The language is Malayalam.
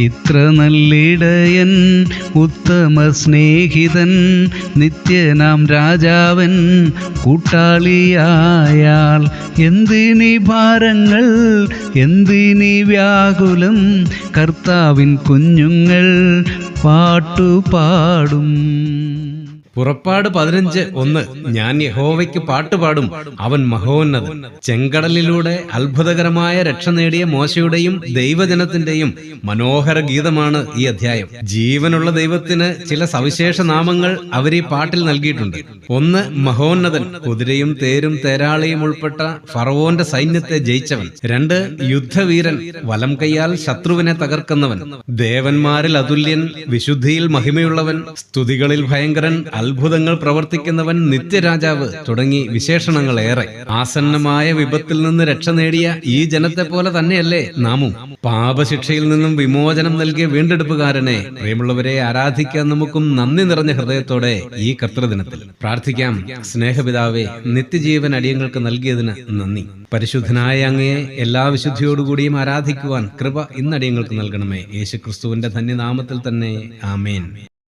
ഇത്ര നല്ലിടയൻ ഉത്തമ സ്നേഹിതൻ നിത്യനാം രാജാവൻ കൂട്ടാളിയായാൽ എന്തിനി ഭാരങ്ങൾ എന്തിനി വ്യാകുലം കർത്താവിൻ കുഞ്ഞുങ്ങൾ പാട്ടുപാടും. പുറപ്പാട് പതിനഞ്ച് ഒന്ന്. ഞാൻ യഹോവയ്ക്ക് പാട്ടുപാടും അവൻ മഹോന്നതൻ. ചെങ്കടലിലൂടെ അത്ഭുതകരമായ രക്ഷ നേടിയ മോശയുടെയും ദൈവജനത്തിന്റെയും മനോഹര ഗീതമാണ് ഈ അധ്യായം. ജീവനുള്ള ദൈവത്തിന് ചില സവിശേഷ നാമങ്ങൾ അവർ ഈ പാട്ടിൽ നൽകിയിട്ടുണ്ട്. ഒന്ന് മഹോന്നതൻ. കുതിരയും തേരും തേരാളിയും ഉൾപ്പെട്ട ഫറവോന്റെ സൈന്യത്തെ ജയിച്ചവൻ. രണ്ട് യുദ്ധവീരൻ. വലം കൈയാൽ ശത്രുവിനെ തകർക്കുന്നവൻ. ദേവന്മാരിൽ അതുല്യൻ. വിശുദ്ധിയിൽ മഹിമയുള്ളവൻ. സ്തുതികളിൽ ഭയങ്കരൻ. അത്ഭുതങ്ങൾ പ്രവർത്തിക്കുന്നവൻ നിത്യരാജാവ് തുടങ്ങി വിശേഷണങ്ങൾ ഏറെ ആസന്നമായ വിപത്തിൽ നിന്ന് രക്ഷ നേടിയ ഈ ജനത്തെ പോലെ തന്നെയല്ലേ നാമും. പാപശിക്ഷയിൽ നിന്നും വിമോചനം നൽകിയ വീണ്ടെടുപ്പുകാരനെ പ്രിയമുള്ളവരെ ആരാധിക്കാൻ നമുക്കും നന്ദി നിറഞ്ഞ ഹൃദയത്തോടെ ഈ കർത്തൃദിനത്തിൽ. പ്രാർത്ഥിക്കാം. സ്നേഹപിതാവേ നിത്യജീവൻ അടിയങ്ങൾക്ക് നൽകിയതിന് നന്ദി. പരിശുദ്ധനായ അങ്ങയെ എല്ലാ വിശുദ്ധിയോടുകൂടിയും ആരാധിക്കുവാൻ കൃപ ഇന്നടിയങ്ങൾക്ക് നൽകണമേ. യേശുക്രിസ്തുവിന്റെ ധന്യനാമത്തിൽ തന്നെ. ആമേൻ.